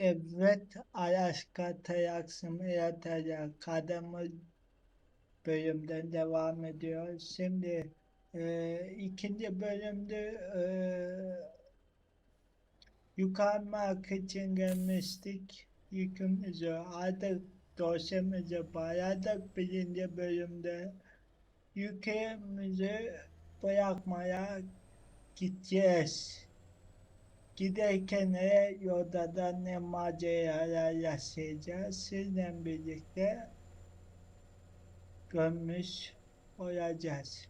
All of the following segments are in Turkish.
Evet, Alaska Tayaksım Yataya Kademir bölümden devam ediyor. Şimdi e, ikinci bölümde e, yukarımak için gelmiştik. Yükümüzü aldık, dosyamızı bağladık birinci bölümde. Yükümüzü bırakmaya gideceğiz. Giderken de yolda da ne maceralar yaşayacağız. Sizle birlikte görmüş olacağız.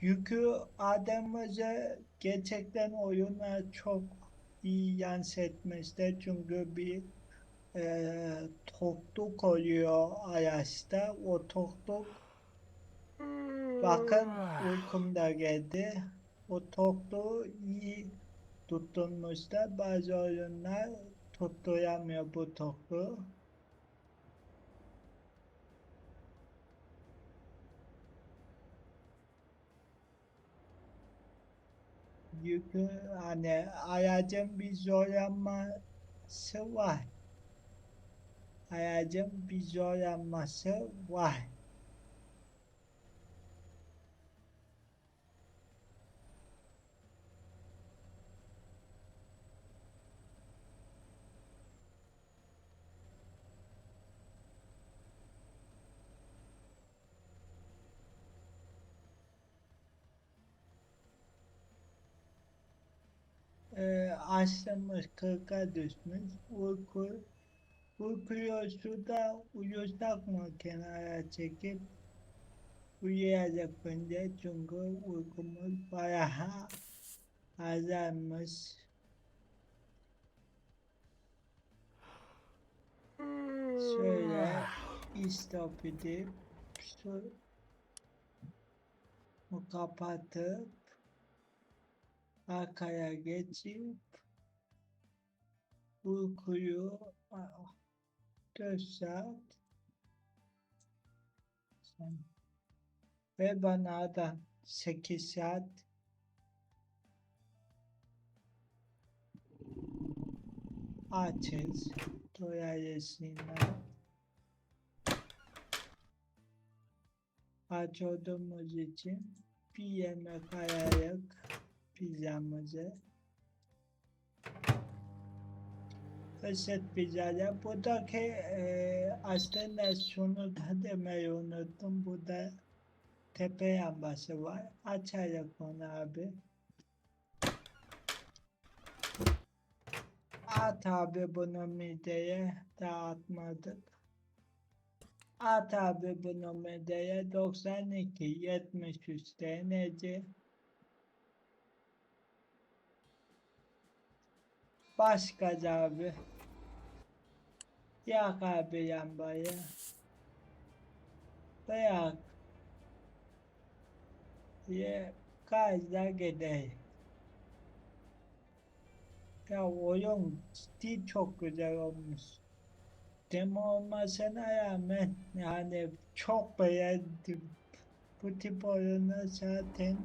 Yükü Adem'imize gerçekten oyuna çok iyi yansıtmıştır. Çünkü bir e, tokluk oluyor araçta. O tokluk bakın uykum da geldi. O tokluğu iyi tutturmuşlar. Bazı oyunlar tutturamıyor bu tokluğu. Yükü hani aracın bir zorlanması var. Aracın bir zorlanması var. E, açlamış, kırka düşmüş. Uyku, uykuyor suda uyusak mı kenara çekip uyuyacak bence çünkü uykumuz bayağı azalmış. Şöyle istop edip su kapatıp arkaya geçip uykuyu 4 saat ve bana da 8 saat açız dolayısıyla aç olduğumuz için bir yemek ayarladık pizzamızı. Fıstık pizzayla. Buradaki e, aslında şunu da demeyi unuttum. Burada tepe yambası var. Açarak onu abi. At abi bunu mideye dağıtmadık. At abi bunu mideye 92 73 derece. Başka abi. Yak abi lambayı. Bırak. Ye gazla gidelim. Ya oyun ciddi çok güzel olmuş. Demo olmasına rağmen yani çok beğendim. Bu tip oyunu zaten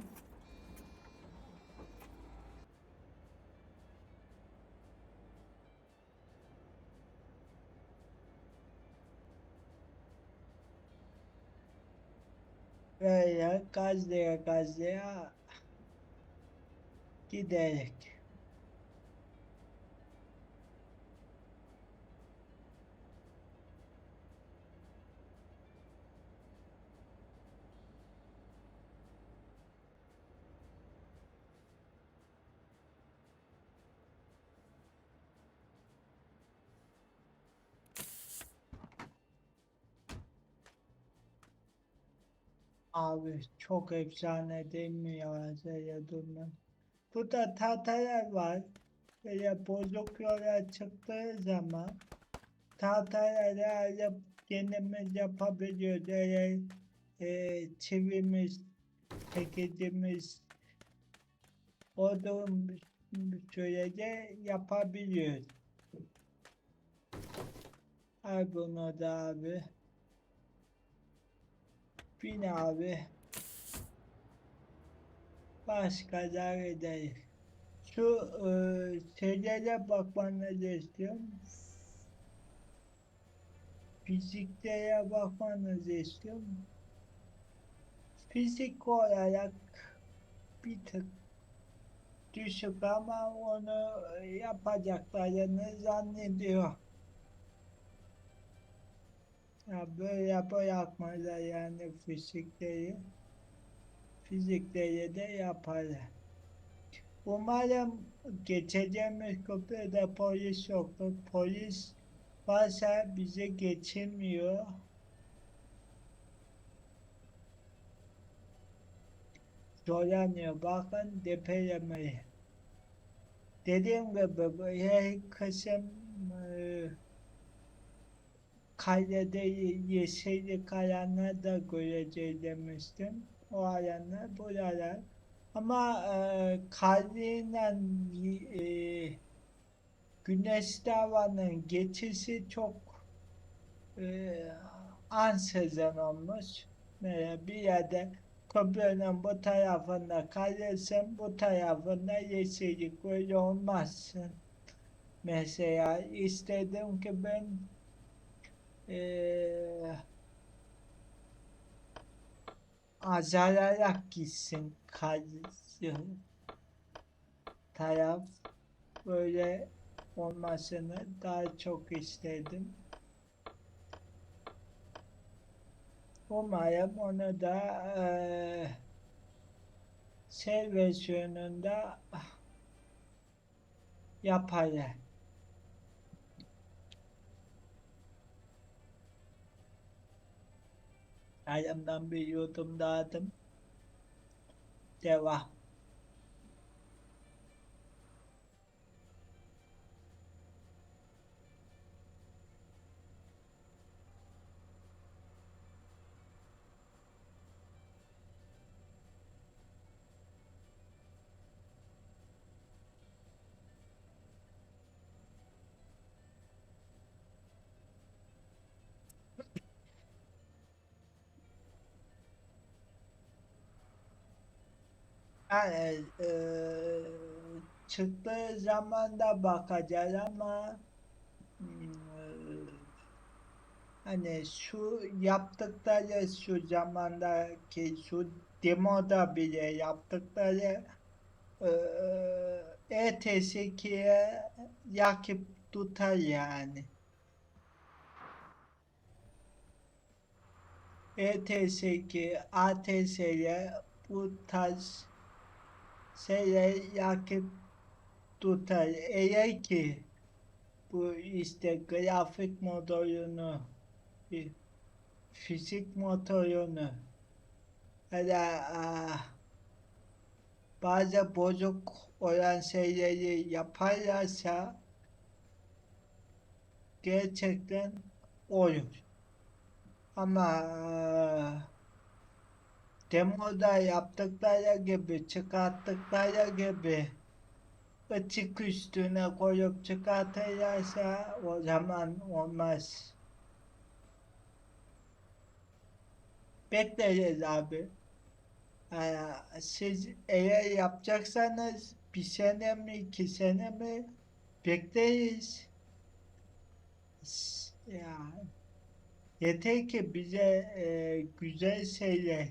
böyle gazlaya gazlaya giderek. Abi çok efsane değil mi ya Zeyya Durman? Burada tahtalar var. Böyle bozuk yola çıktığı zaman tahtaları alıp kendimiz yapabiliyoruz. Eğer e, çivimiz, çekicimiz olduğum sürece yapabiliyoruz. Al bunu da abi. Bin abi. Başka da ederiz. Şu e, şeylere bakmanızı istiyorum. Fiziklere bakmanızı istiyorum. Fizik olarak bir tık düşük ama onu yapacaklarını zannediyor. Ya böyle bırakmalar yani fizikleri. Fizikleri de yaparlar. Umarım geçeceğimiz köprüde polis yoktur. Polis varsa bizi geçirmiyor. Zorlanıyor. Bakın depelemeyi. Dediğim gibi her kısım e, kaydede yeşillik alanlar da göreceğiz demiştim. O alanlar buralar. Ama e, kalbiyle e, güneş davanın geçişi çok e, ansızın olmuş. Mesela bir yerde köprünün bu tarafında kalırsın, bu tarafında yeşillik böyle olmazsın. Mesela istedim ki ben e, azalarak gitsin karşı taraf böyle olmasını daha çok istedim. Umarım onu da eee şey versiyonunda yaparlar. Elimden bir yudum dağıdım. Yani eee çıktığı zaman da bakacağız ama eee, hani şu yaptıkları şu zamandaki şu demoda bile yaptıkları eee ETS2'ye yakıp tutar yani. ETS2, ATS'ye bu tarz şeyler yakıp tutar. Eğer ki bu işte grafik motorunu, bir fizik motorunu ya da bazı bozuk olan şeyleri yaparlarsa gerçekten olur. Ama demoda yaptıkları gibi, çıkarttıkları gibi ıçık üstüne koyup çıkartırlarsa o zaman olmaz. Bekleriz abi. Ee, siz eğer yapacaksanız bir sene mi, iki sene mi bekleriz. Ya yeter ki bize e, güzel şeyler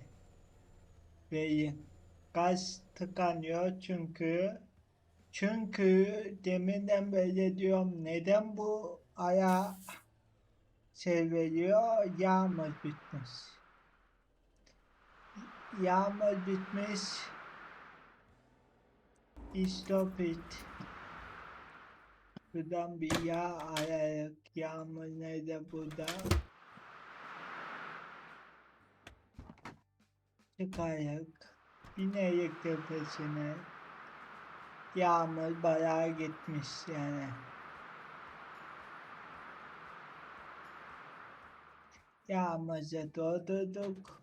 verin. Gaz tıkanıyor çünkü çünkü deminden beri diyorum neden bu aya şey veriyor? Yağmur bitmiş. Yağmur bitmiş. Stop it. Buradan bir yağ ayarak yağmur nerede burada? Çıkarak binerek tepesine yağmur bayağı gitmiş yani. Yağmurca doldurduk.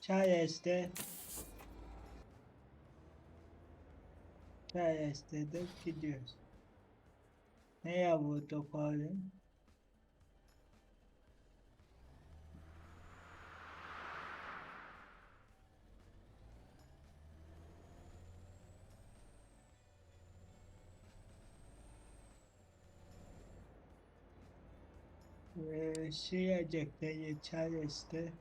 Çayeste Çayeste de gidiyoruz. Neye vurduk oğlum? Şirecek'te geçer işte.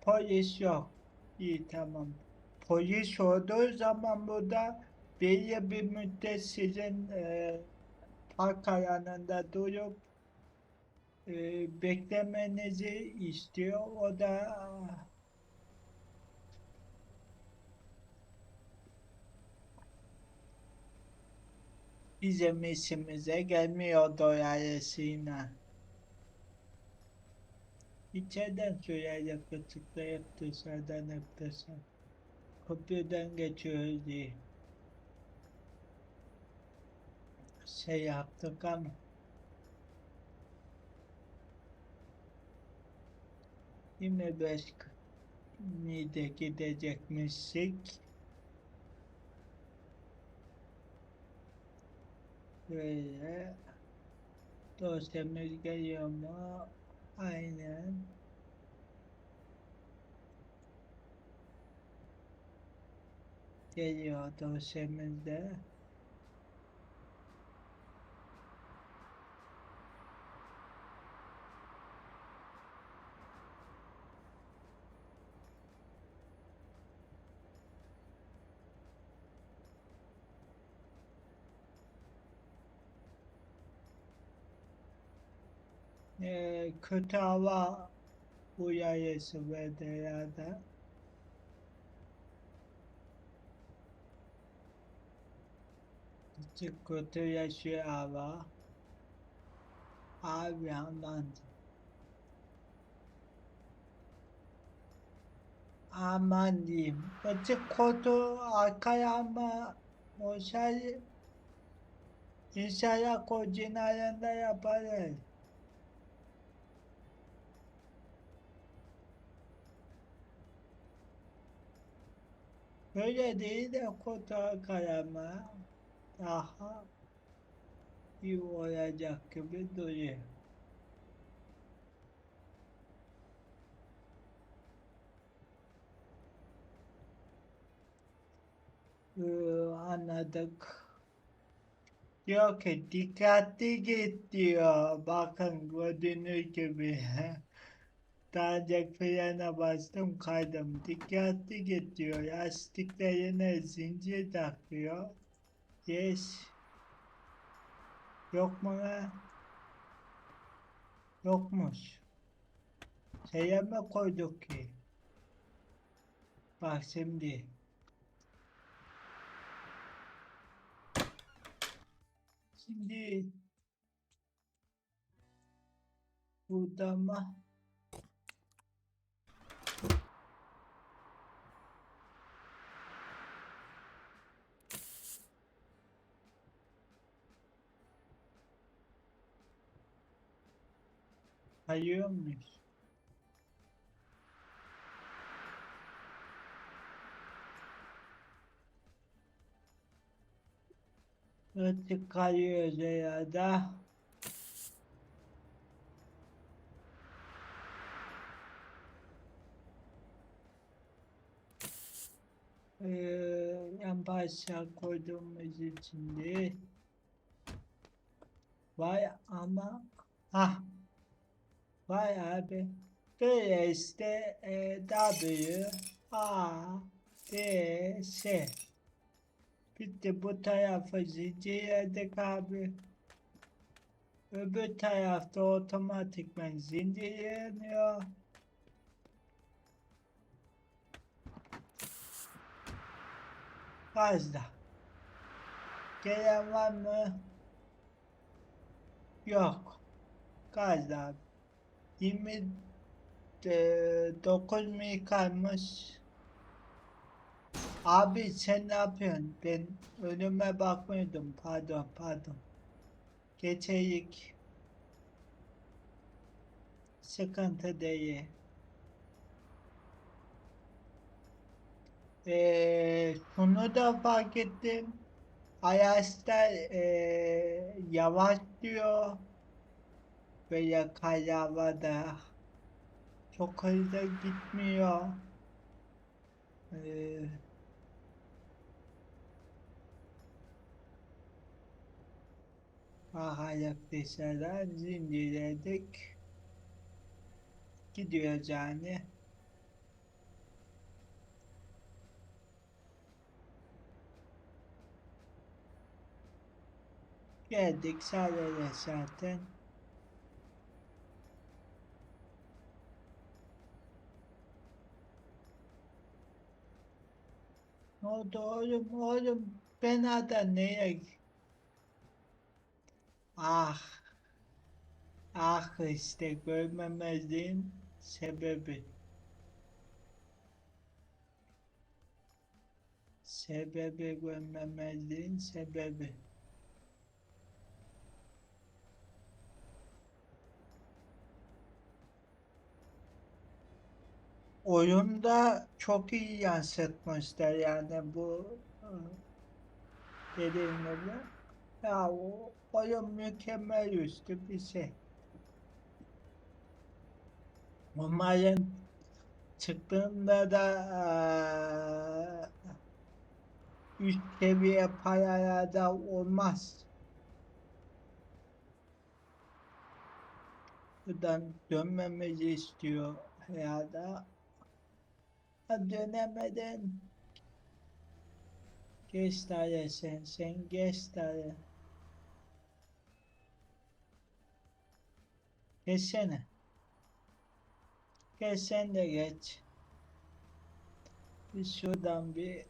Polis yok. İyi tamam. Polis olduğu zaman burada belli bir müddet sizin e, park alanında durup e, beklemenizi istiyor. O da bizim işimize gelmiyor dolayısıyla. İçeriden şöyle tıklayıp dışarıdan hep dışarı. Köprüden geçiyoruz diye. Şey yaptık ama. Yine başka de gidecekmişsik. Böyle dosyamız geliyor mu? Aynen. Geliyor dosyamızda. Ee, kötü hava uyarısı verdi herhalde. Kötü yaşıyor hava. Abi aman. Aman diyeyim. Açık kodu arkaya ama o şey İnşallah kocun ayında yaparız. Böyle değil de kota kalama daha iyi olacak gibi duruyor. Ee, anladık. Diyor ki dikkatli git diyor. Bakın gördüğünüz gibi. Önce frene bastım kaydım. Dikkatli git diyor. Lastiklerine zincir takıyor. Yes. Yok mu lan? Yokmuş. Şeye mi koyduk ki? Bak şimdi. Şimdi burada mı? Kayıyor muyuz? Artık kayıyoruz ya da. Ee, en başa koyduğumuz için de Vay ama ha Vay abi böyle işte e, W A D S Bitti bu tarafa zincirledik abi. Öbür tarafta otomatikman zincirleniyor. Fazla. Gelen var mı? Yok. Gazda abi. 29 mi kalmış? Abi sen ne yapıyorsun? Ben önüme bakmıyordum. Pardon, pardon. Geçeyik. Sıkıntı değil. Ee, şunu da fark ettim. Ayas'ta ee, yavaş diyor. Böyle kalavada. Çok hızlı gitmiyor. Ee, Ahayak dışarıdan zincirledik. Gidiyoruz yani. Geldik sağlara zaten. Ne oldu oğlum oğlum? Ben ada neye Ah. Ah işte görmemezliğin sebebi. Sebebi görmemezliğin sebebi oyunda çok iyi yansıtmışlar yani bu e, dediğim gibi. Ya o oyun mükemmel üstü bir şey. Umarım çıktığında da eee, üst seviye paralarda olmaz. Buradan dönmemizi istiyor herhalde. Dönemeden geç dayı sen, sen geç dayı. Geçsene. Geç sen de geç. Biz şuradan bir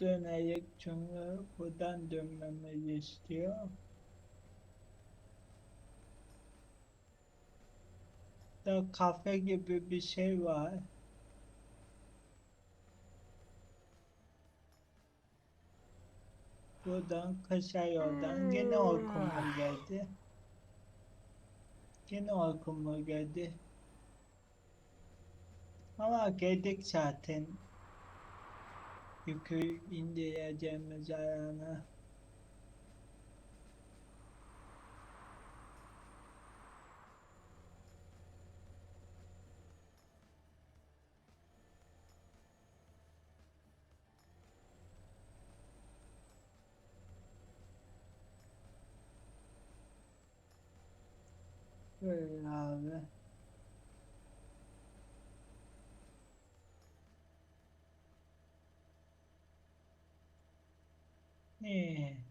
döneyik çünkü buradan dönmemizi istiyor. Da kafe gibi bir şey var. Buradan kısa yoldan gene Orkun'la geldi. Gene Orkun'la geldi. Ama geldik zaten. Yükü indireceğimiz ayağına. Böyle abi. Ne?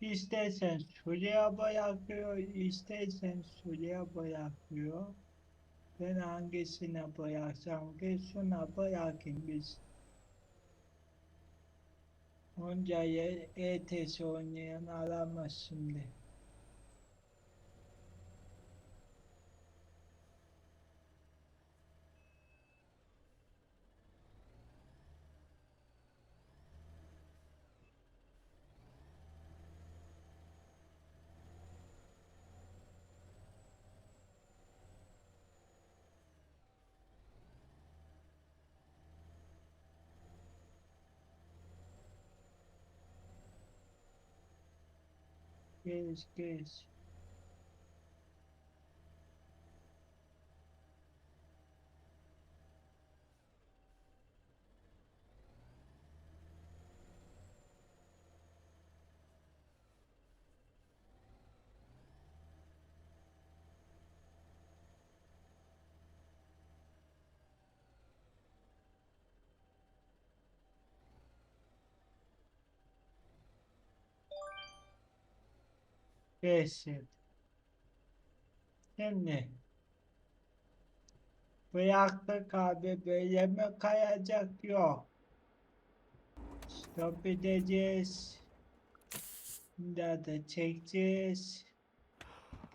İstersen şuraya bırakıyor, istersen şuraya bırakıyor. Ben hangisine bıraksam ki şuna bırakayım biz. Onca yer ETS oynayan alamaz şimdi. Geç geç. Geçsin. Şimdi bıraktık abi böyle mi kayacak yok. Stop edeceğiz. Daha da çekeceğiz.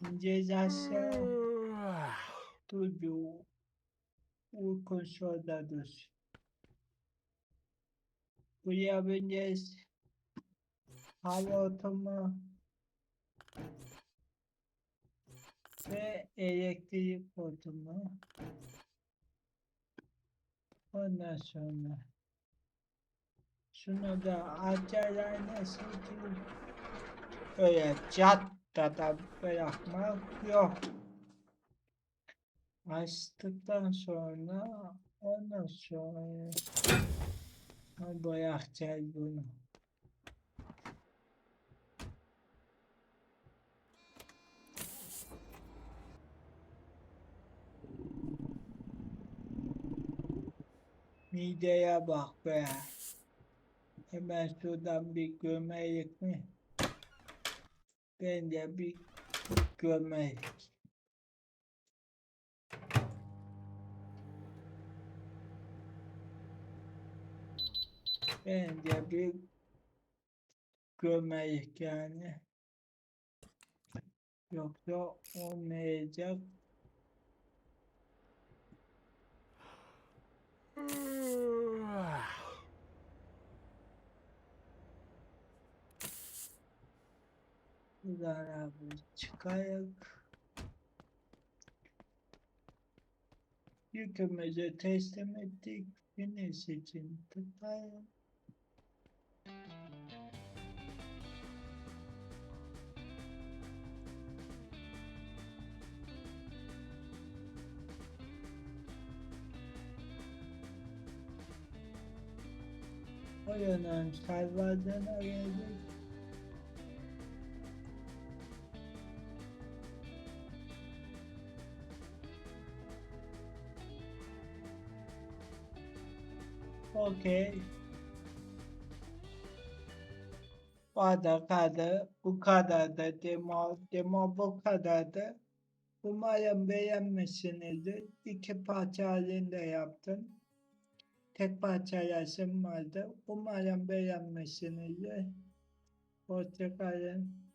İneceğiz aşağı. Dur bir u- uykun şurada dur. Buraya bineceğiz. Hava otomu. Ve elektrik hortumu. Ondan sonra şunu da acelane sildim. Öyle catta da bırakmak yok. Açtıktan sonra ondan sonra bırakacağız bunu. Mideye bak be. Hemen şuradan bir gömeyik mi? Ben de bir gömeyik. Ben de bir gömeyik yani. Yoksa olmayacak. Buradan abi çıkayak. Yükümüzü teslim ettik. Güneş için tıklayalım. Oyunun serverden geldik. Okey. Bu kadar kadar, bu kadar da demo, demo bu kadardı. Umarım beğenmişsinizdir. İki parça halinde yaptım. Tek parça yazım vardı. Umarım beğenmişsinizdir. Hoşçakalın.